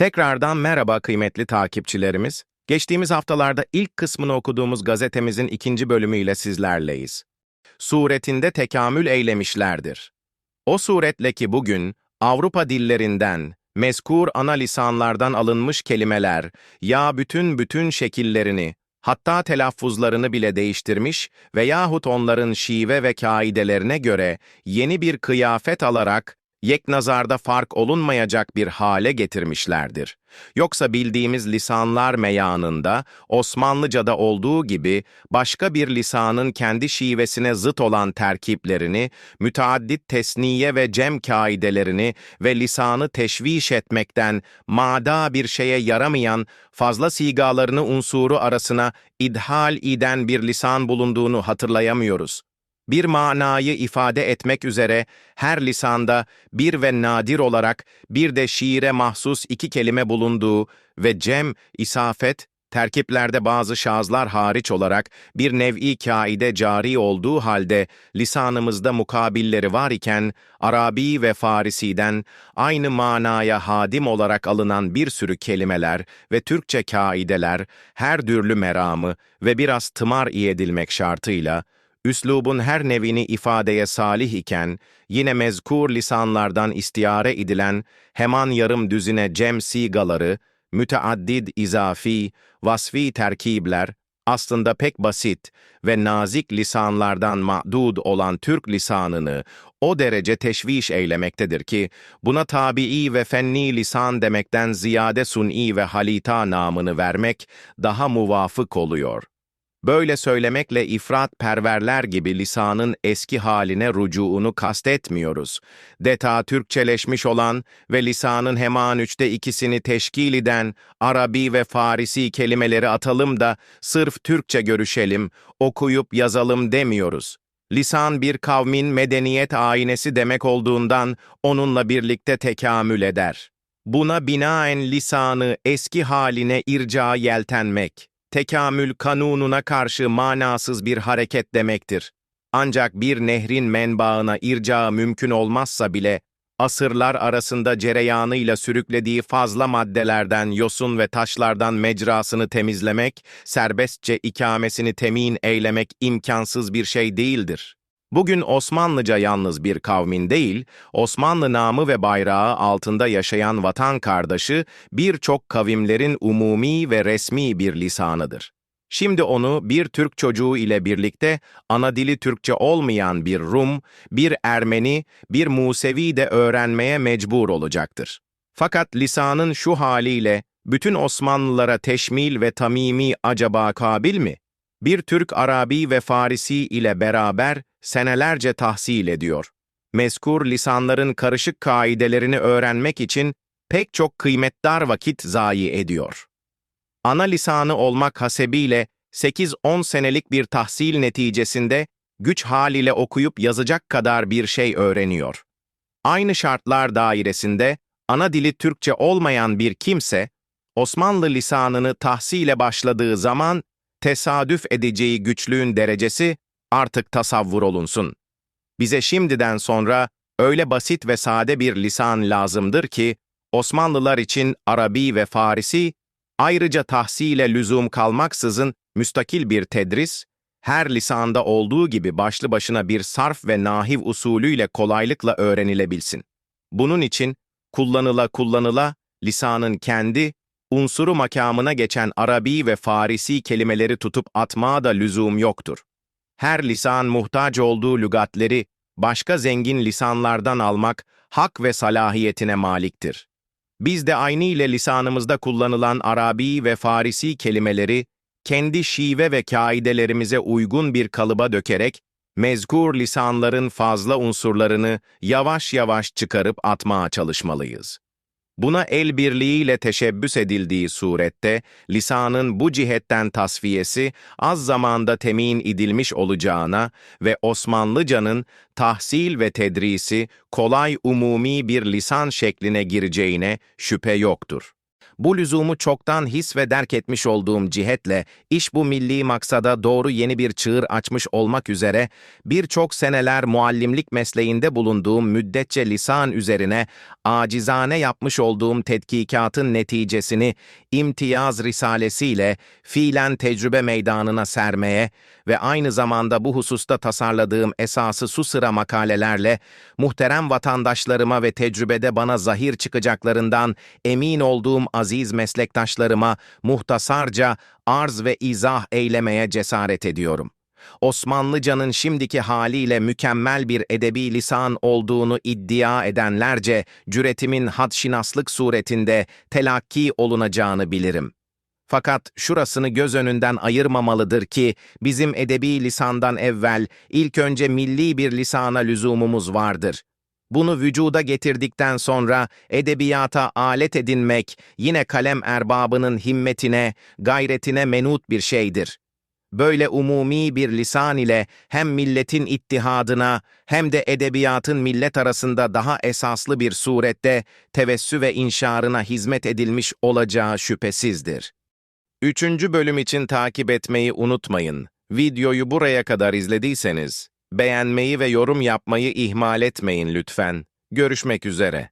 Tekrardan merhaba kıymetli takipçilerimiz. Geçtiğimiz haftalarda ilk kısmını okuduğumuz gazetemizin ikinci bölümüyle sizlerleyiz. Suretinde tekamül eylemişlerdir. O suretle ki bugün Avrupa dillerinden, mezkur ana lisanlardan alınmış kelimeler ya bütün bütün şekillerini, hatta telaffuzlarını bile değiştirmiş veyahut onların şive ve kaidelerine göre yeni bir kıyafet alarak yeknazarda fark olunmayacak bir hale getirmişlerdir. Yoksa bildiğimiz lisanlar meyanında, Osmanlıca'da olduğu gibi başka bir lisanın kendi şivesine zıt olan terkiplerini, müteaddit tesniye ve cem kaidelerini ve lisanı teşviş etmekten mada bir şeye yaramayan fazla sigalarını unsuru arasına idhal eden bir lisan bulunduğunu hatırlayamıyoruz bir manayı ifade etmek üzere her lisanda bir ve nadir olarak bir de şiire mahsus iki kelime bulunduğu ve cem, isafet, terkiplerde bazı şazlar hariç olarak bir nev'i kaide cari olduğu halde lisanımızda mukabilleri var iken Arabi ve Farisi'den aynı manaya hadim olarak alınan bir sürü kelimeler ve Türkçe kaideler her türlü meramı ve biraz tımar iyi şartıyla üslubun her nevini ifadeye salih iken, yine mezkur lisanlardan istiare edilen heman yarım düzine cem sigaları, müteaddid izafi, vasfi terkibler, aslında pek basit ve nazik lisanlardan ma'dud olan Türk lisanını o derece teşviş eylemektedir ki, buna tabii ve fenni lisan demekten ziyade sun'i ve halita namını vermek daha muvafık oluyor. Böyle söylemekle ifrat perverler gibi lisanın eski haline rucuunu kastetmiyoruz. Deta Türkçeleşmiş olan ve lisanın hemen üçte ikisini teşkil eden Arabi ve Farisi kelimeleri atalım da sırf Türkçe görüşelim, okuyup yazalım demiyoruz. Lisan bir kavmin medeniyet aynesi demek olduğundan onunla birlikte tekamül eder. Buna binaen lisanı eski haline irca yeltenmek tekamül kanununa karşı manasız bir hareket demektir. Ancak bir nehrin menbaına irca mümkün olmazsa bile, asırlar arasında cereyanıyla sürüklediği fazla maddelerden, yosun ve taşlardan mecrasını temizlemek, serbestçe ikamesini temin eylemek imkansız bir şey değildir. Bugün Osmanlıca yalnız bir kavmin değil, Osmanlı namı ve bayrağı altında yaşayan vatan kardeşi birçok kavimlerin umumi ve resmi bir lisanıdır. Şimdi onu bir Türk çocuğu ile birlikte ana dili Türkçe olmayan bir Rum, bir Ermeni, bir Musevi de öğrenmeye mecbur olacaktır. Fakat lisanın şu haliyle bütün Osmanlılara teşmil ve tamimi acaba kabil mi? Bir Türk Arabi ve Farisi ile beraber senelerce tahsil ediyor. Mezkur lisanların karışık kaidelerini öğrenmek için pek çok kıymetdar vakit zayi ediyor. Ana lisanı olmak hasebiyle 8-10 senelik bir tahsil neticesinde güç haliyle okuyup yazacak kadar bir şey öğreniyor. Aynı şartlar dairesinde ana dili Türkçe olmayan bir kimse, Osmanlı lisanını tahsile başladığı zaman tesadüf edeceği güçlüğün derecesi artık tasavvur olunsun. Bize şimdiden sonra öyle basit ve sade bir lisan lazımdır ki, Osmanlılar için Arabi ve Farisi, ayrıca tahsile lüzum kalmaksızın müstakil bir tedris, her lisanda olduğu gibi başlı başına bir sarf ve nahiv usulüyle kolaylıkla öğrenilebilsin. Bunun için kullanıla kullanıla lisanın kendi, unsuru makamına geçen Arabi ve Farisi kelimeleri tutup atmaya da lüzum yoktur her lisan muhtaç olduğu lügatleri başka zengin lisanlardan almak hak ve salahiyetine maliktir. Biz de aynı ile lisanımızda kullanılan Arabi ve Farisi kelimeleri kendi şive ve kaidelerimize uygun bir kalıba dökerek mezkur lisanların fazla unsurlarını yavaş yavaş çıkarıp atmaya çalışmalıyız. Buna el birliğiyle teşebbüs edildiği surette, lisanın bu cihetten tasfiyesi az zamanda temin edilmiş olacağına ve Osmanlıcanın tahsil ve tedrisi kolay umumi bir lisan şekline gireceğine şüphe yoktur. Bu lüzumu çoktan his ve derk etmiş olduğum cihetle, iş bu milli maksada doğru yeni bir çığır açmış olmak üzere, birçok seneler muallimlik mesleğinde bulunduğum müddetçe lisan üzerine, acizane yapmış olduğum tetkikatın neticesini, imtiyaz risalesiyle, fiilen tecrübe meydanına sermeye ve aynı zamanda bu hususta tasarladığım esası su sıra makalelerle, muhterem vatandaşlarıma ve tecrübede bana zahir çıkacaklarından emin olduğum aziz meslektaşlarıma muhtasarca arz ve izah eylemeye cesaret ediyorum. Osmanlıcanın şimdiki haliyle mükemmel bir edebi lisan olduğunu iddia edenlerce cüretimin hadşinaslık suretinde telakki olunacağını bilirim. Fakat şurasını göz önünden ayırmamalıdır ki bizim edebi lisandan evvel ilk önce milli bir lisana lüzumumuz vardır. Bunu vücuda getirdikten sonra edebiyata alet edinmek yine kalem erbabının himmetine, gayretine menut bir şeydir. Böyle umumi bir lisan ile hem milletin ittihadına hem de edebiyatın millet arasında daha esaslı bir surette tevessü ve inşarına hizmet edilmiş olacağı şüphesizdir. Üçüncü bölüm için takip etmeyi unutmayın. Videoyu buraya kadar izlediyseniz, beğenmeyi ve yorum yapmayı ihmal etmeyin lütfen. Görüşmek üzere.